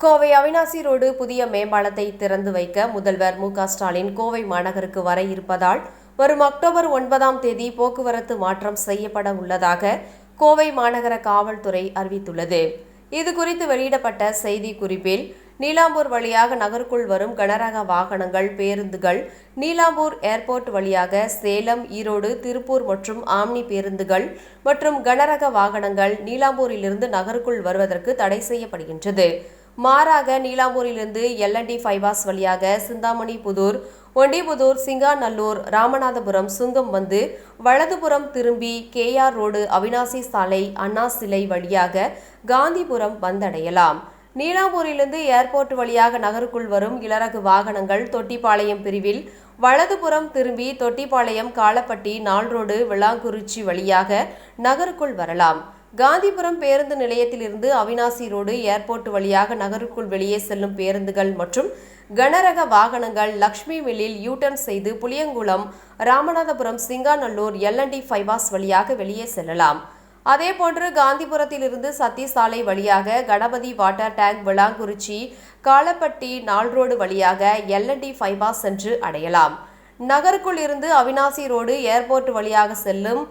Kovai Avinashi road புதிய மேம்பாலத்தை திறந்து வைக்க முதல்வர் மு ஸ்டாலின் கோவை மாநகருக்கு வர இருப்பதால் வரும் அக்டோபர் ஒன்பதாம் தேதி போக்குவரத்து மாற்றம் செய்யப்பட உள்ளதாக கோவை மாநகர காவல்துறை அறிவித்துள்ளது. இது குறித்து வெளியிடப்பட்ட செய்தி குறிப்பில் நீலாம்பூர் வழியாக நகருக்குள் வரும் கனரக வாகனங்கள் பேருந்துகள் நீலாம்பூர் ஏர்போர்ட் வழியாக சேலம் ஈரோடு திருப்பூர் மற்றும் ஆம்னி பேருந்துகள் மற்றும் கனரக வாகனங்கள் நீலாம்பூரிலிருந்து நகருக்குள் வருவதற்கு தடை செய்யப்படுகின்றது. மாறாக நீலாம்பூரிலிருந்து எல்என்டி ஃபைபாஸ் வழியாக சிந்தாமணி புதூர் ஒண்டிபுதூர் சிங்காநல்லூர் ராமநாதபுரம் சுங்கம் வந்து வலதுபுறம் திரும்பி கேஆர் ரோடு அவினாசி சாலை அண்ணா சிலை வழியாக காந்திபுரம் வந்தடையலாம். நீலாம்பூரிலிருந்து ஏர்போர்ட் வழியாக நகருக்குள் வரும் இளரகு வாகனங்கள் தொட்டிப்பாளையம் பிரிவில் வலதுபுறம் திரும்பி தொட்டிப்பாளையம் காலப்பட்டி நால்ரோடு விளாங்குறிச்சி வழியாக நகருக்குள் வரலாம். காந்திபுரம் பேருந்து நிலையத்திலிருந்து அவினாசி ரோடு ஏர்போர்ட் வழியாக நகருக்குள் வெளியே செல்லும் பேருந்துகள் மற்றும் கனரக வாகனங்கள் லக்ஷ்மி மில்லில் யூட்டர்ன் செய்து Puliyankulam Ramanathapuram Singanallur L and T bypass வழியாக வெளியே செல்லலாம். அதேபோன்று காந்திபுரத்திலிருந்து சத்தி சாலை வழியாக கணபதி வாட்டர் டேங்க் விளாங்குறிச்சி காலப்பட்டி நால்ரோடு வழியாக எல்என்டி ஃபைபாஸ் சென்று அடையலாம். நகருக்குள் இருந்து அவினாசி ரோடு ஏர்போர்ட் வழியாக செல்லும்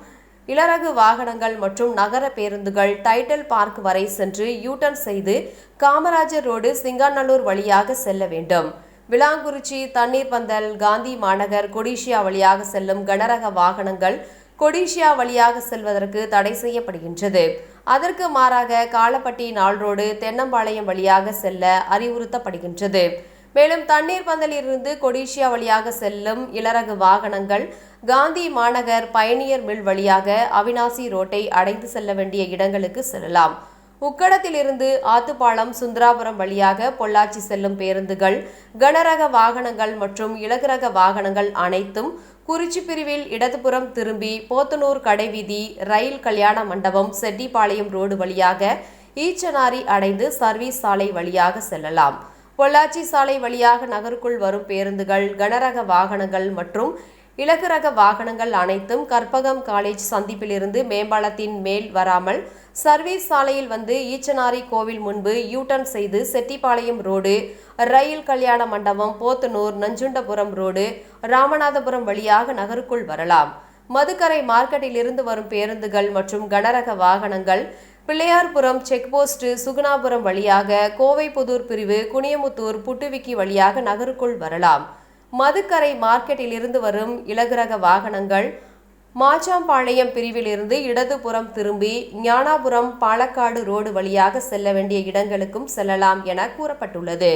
இளரகு வாகனங்கள் மற்றும் நகர பேருந்துகள் டைட்டில் பார்க் வரை சென்று யூட்டர்ன் செய்து காமராஜர் ரோடு சிங்காநல்லூர் வழியாக செல்ல வேண்டும். விளாங்குறிச்சி தண்ணீர் பந்தல் காந்தி மாநகர் கொடிஷியா வழியாக செல்லும் கனரக வாகனங்கள் கொடிஷியா வழியாக செல்வதற்கு தடை செய்யப்படுகின்றது. அதற்கு மாறாக காலப்பட்டி நாள் ரோடு தென்னம்பாளையம் வழியாக செல்ல அறிவுறுத்தப்படுகின்றது. மேலும் தண்ணீர் பந்தலிலிருந்து கொடிஷியா வழியாக செல்லும் இளரகு வாகனங்கள் காந்தி மாநகர் பயணியர் மில் வழியாக அவினாசி ரோட்டை அடைந்து செல்ல வேண்டிய இடங்களுக்கு செல்லலாம். உக்கடத்திலிருந்து ஆத்துப்பாலம் சுந்தராபுரம் வழியாக பொள்ளாச்சி செல்லும் பேருந்துகள் கனரக வாகனங்கள் மற்றும் இலகுரக வாகனங்கள் அனைத்தும் குறிச்சி பிரிவில் இடதுபுறம் திரும்பி போத்தனூர் கடைவீதி ரயில் கல்யாண மண்டபம் செட்டிப்பாளையம் ரோடு வழியாக ஈச்சனாரி அடைந்து சர்வீஸ் சாலை வழியாக செல்லலாம். பொள்ளாச்சி சாலை வழியாக நகருக்குள் வரும் பேருந்துகள் கனரக வாகனங்கள் மற்றும் இலகு ரக வாகனங்கள் அனைத்தும் கற்பகம் காலேஜ் சந்திப்பிலிருந்து மேம்பாலத்தின் மேல் வராமல் சர்வீஸ் சாலையில் வந்து ஈச்சனாரி கோவில் முன்பு யூட்டர்ன் செய்து செட்டிப்பாளையம் ரோடு ரயில் கல்யாண மண்டபம் போத்தனூர் நஞ்சுண்டபுரம் ரோடு ராமநாதபுரம் வழியாக நகருக்குள் வரலாம். மதுக்கரை மார்க்கெட்டில் இருந்து வரும் பேருந்துகள் மற்றும் கனரக வாகனங்கள் பிள்ளையார்புரம் செக்போஸ்ட் சுகுணாபுரம் வழியாக கோவைப்புதூர் பிரிவு குனியமுத்தூர் புட்டுவிக்கி வழியாக நகருக்குள் வரலாம். மதுக்கரை மார்க்கெட்டில் இருந்து வரும் இலகுரக வாகனங்கள் மாச்சாம்பாளையம் பிரிவிலிருந்து இடதுபுறம் திரும்பி ஞானாபுரம் பாலக்காடு ரோடு வழியாக செல்ல வேண்டிய இடங்களுக்கும் செல்லலாம் என கூறப்பட்டுள்ளது.